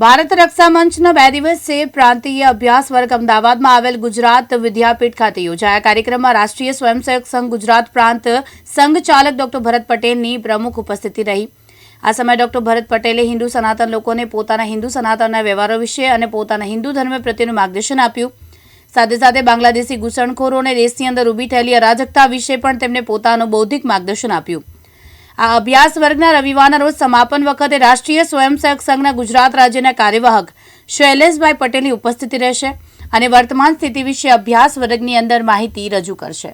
ભારત રક્ષા મંચના બે દિવસીય પ્રાંતિય અભ્યાસ વર્ગ અમદાવાદમાં આવેલ ગુજરાત વિદ્યાપીઠ ખાતે યોજાયા કાર્યક્રમમાં રાષ્ટ્રીય સ્વયંસેવક સંઘ ગુજરાત પ્રાંત સંઘ ચાલક ડોક્ટર ભરત પટેલની પ્રમુખ ઉપસ્થિતિ રહી આ સમયે ડોક્ટર ભરત પટેલે હિન્દુ સનાતન લોકોને પોતાના હિન્દુ સનાતનના વ્યવહારો વિશે અને પોતાના હિન્દુ ધર્મ પ્રત્યેનું માર્ગદર્શન આપ્યું સાથે સાથે બાંગ્લાદેશી ઘૂસણખોરો અને દેશની અંદર ઊભી થયેલી અરાજકતા વિશે પણ તેમને પોતાનું બૌદ્ધિક માર્ગદર્શન આપ્યું આ અભ્યાસ વર્ગના રવિવારના રોજ સમાપન વખતે રાષ્ટ્રીય સ્વયંસેવક સંઘના ગુજરાત રાજ્યના કાર્યવાહક શૈલેષભાઈ પટેલની ઉપસ્થિતિ રહેશે અને વર્તમાન સ્થિતિ વિશે અભ્યાસ વર્ગની અંદર માહિતી રજૂ કરશે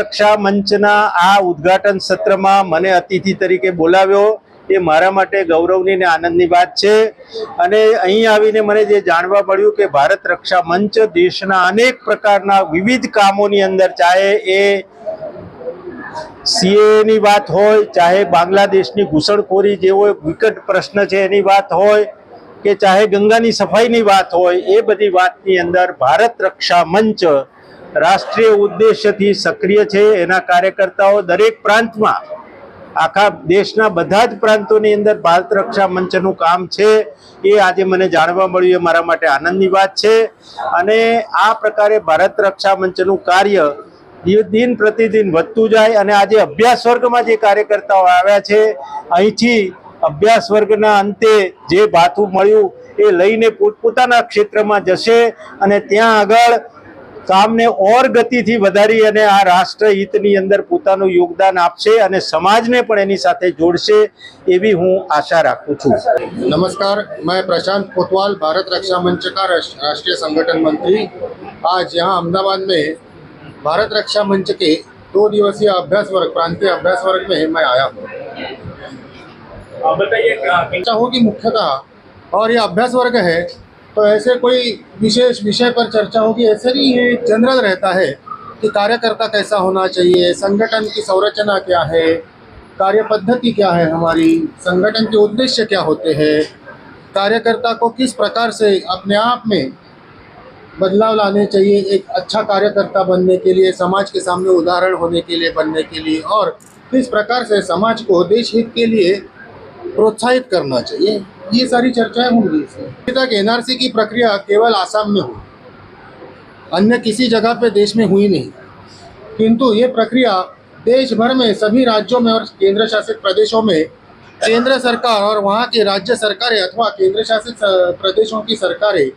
રક્ષા મંચના આ ઉદઘાટન સત્રમાં મને અતિથિ તરીકે બોલાવ્યો એ મારા માટે ગૌરવની અને આનંદની વાત છે અને અહીં આવીને મને જે જાણવા મળ્યું કે ભારત રક્ષા મંચ દેશના અનેક પ્રકારના વિવિધ કામોની અંદર ચાહે એ સીએની વાત હોય ચાહે બાંગ્લાદેશની ઘૂસણખોરી જેવો વિકટ પ્રશ્ન છે એની વાત હોય કે ચાહે ગંગાની સફાઈની વાત હોય એ બધી વાતની અંદર ભારત રક્ષા મંચ રાષ્ટ્રીય ઉદ્દેશ્યથી સક્રિય છે એના કાર્યકર્તાઓ દરેક પ્રાંતમાં આખા દેશના બધા જ પ્રાંતોની અંદર ભારત રક્ષા મંચનું કામ છે એ આજે મને જાણવા મળ્યું એ મારા માટે આનંદની વાત છે અને આ પ્રકારે ભારત રક્ષા મંચનું કાર્ય દિન પ્રતિદિન વધતું જાય અને આજે અભ્યાસ વર્ગમાં જે કાર્યકર્તાઓ આવ્યા છે અહીંથી અભ્યાસ વર્ગના અંતે જે ભાથું મળ્યું એ લઈને પોતપોતાના ક્ષેત્રમાં જશે અને ત્યાં આગળ काम ने और गति थी वधारी ने आ राष्ट्र हितनी अंदर પોતાનો યોગદાન આપશે અને સમાજને પણ એની સાથે જોડશે એવી હું આશા રાખું છું નમસ્કાર મેં प्रशांत कोतवाल ભારત રક્ષા મંચ કા રશ રાષ્ટ્રીય સંગઠન મંત્રી આજ યહાં અમદાવાદ મેં ભારત રક્ષા મંચ કે 2 દિવસીય અભ્યાસ વર્ક પ્રાંત્ય અભ્યાસ વર્ક મેં હૈ મેં આયા હું આપ બતાઈએા اچھا હોગી મુખ્યતા ઓર ય અભ્યાસ વર્ક હે तो ऐसे कोई विशेष विषय पर चर्चा होगी ऐसे नहीं है जनरल रहता है कि कार्यकर्ता कैसा होना चाहिए संगठन की संरचना क्या है कार्य पद्धति क्या है हमारी संगठन के उद्देश्य क्या होते हैं कार्यकर्ता को किस प्रकार से अपने आप में बदलाव लाने चाहिए एक अच्छा कार्यकर्ता बनने के लिए समाज के सामने उदाहरण होने के लिए बनने के लिए और किस प्रकार से समाज को देश हित के लिए प्रोत्साहित करना चाहिए ये सारी चर्चाएं होंगी अभी तक एनआरसी की प्रक्रिया केवल आसाम में हुई अन्य किसी जगह पे देश में हुई नहीं किंतु ये प्रक्रिया देश भर में सभी राज्यों में और केंद्र शासित प्रदेशों में केंद्र सरकार और वहाँ के राज्य सरकारें अथवा केंद्र शासित प्रदेशों की सरकारें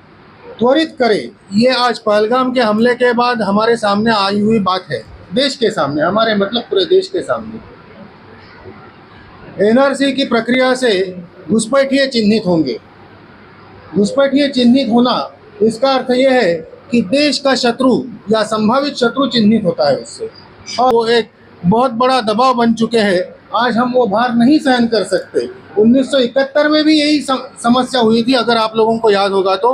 त्वरित करें ये आज पहलगाम के हमले के बाद हमारे सामने आई हुई बात है देश के सामने हमारे मतलब पूरे देश के सामने एनआरसी की प्रक्रिया से घुसपैठिए चिन्हित होंगे घुसपैठिए चिन्हित होना इसका अर्थ यह है कि देश का शत्रु या संभावित शत्रु चिन्हित होता है उससे और वो एक बहुत बड़ा दबाव बन चुके हैं आज हम वो भार नहीं सहन कर सकते 1971 में भी यही समस्या हुई थी अगर आप लोगों को याद होगा तो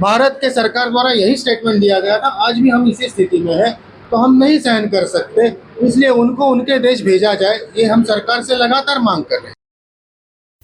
भारत के सरकार द्वारा यही स्टेटमेंट दिया गया था आज भी हम इसी स्थिति में हैं तो हम नहीं सहन कर सकते इसलिए उनको उनके देश भेजा जाए ये हम सरकार से लगातार मांग कर रहे हैं